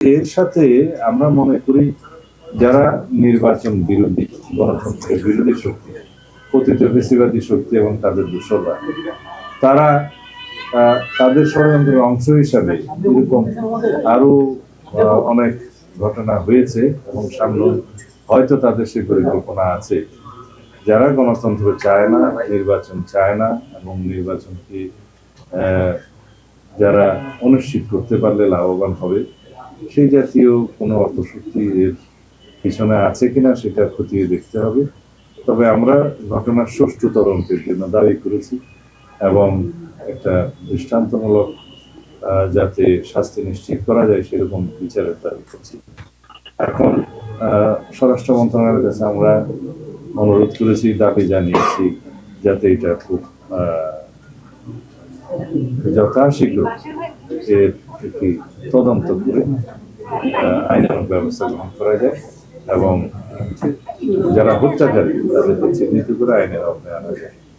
এর সাথে আমরা মনে করি যারা নির্বাচন বিরোধী, গণতন্ত্রের বিরোধী শক্তি পতিত বেশিবাদী শক্তি এবং তাদের দূষররা, তারা তাদের ষড়যন্ত্রের অংশ হিসাবে এরকম আরও অনেক ঘটনা হয়েছে এবং সামনে হয়তো তাদের সে পরিকল্পনা আছে। যারা গণতন্ত্র চায় না, নির্বাচন চায় না এবং নির্বাচনকে যারা অনুষ্ঠিত করতে পারলে লাভবান হবে। সেই জাতীয় কোনো অর্থশক্তি এর পিছনে আছে কিনা সেটা খতিয়ে দেখতে হবে। তবে আমরা ঘটনার সুষ্ঠু তদন্তের জন্য দাবি করেছি এবং একটা দৃষ্টান্তমূলক যাতে শাস্তি নিশ্চিত করা যায় সেরকম বিচারের দাবি করছি। এখন স্বরাষ্ট্র মন্ত্রণালয়ের কাছে আমরা অনুরোধ করেছি, দাবি জানিয়েছি যাতে এটা খুব যথাশীঘ্র এর একটি তদন্ত করে আইনের ব্যবস্থা গ্রহণ করা যায় এবং যারা হত্যাকারী হচ্ছে চিহ্নিত করে আইনের আওতায় আনা যায়।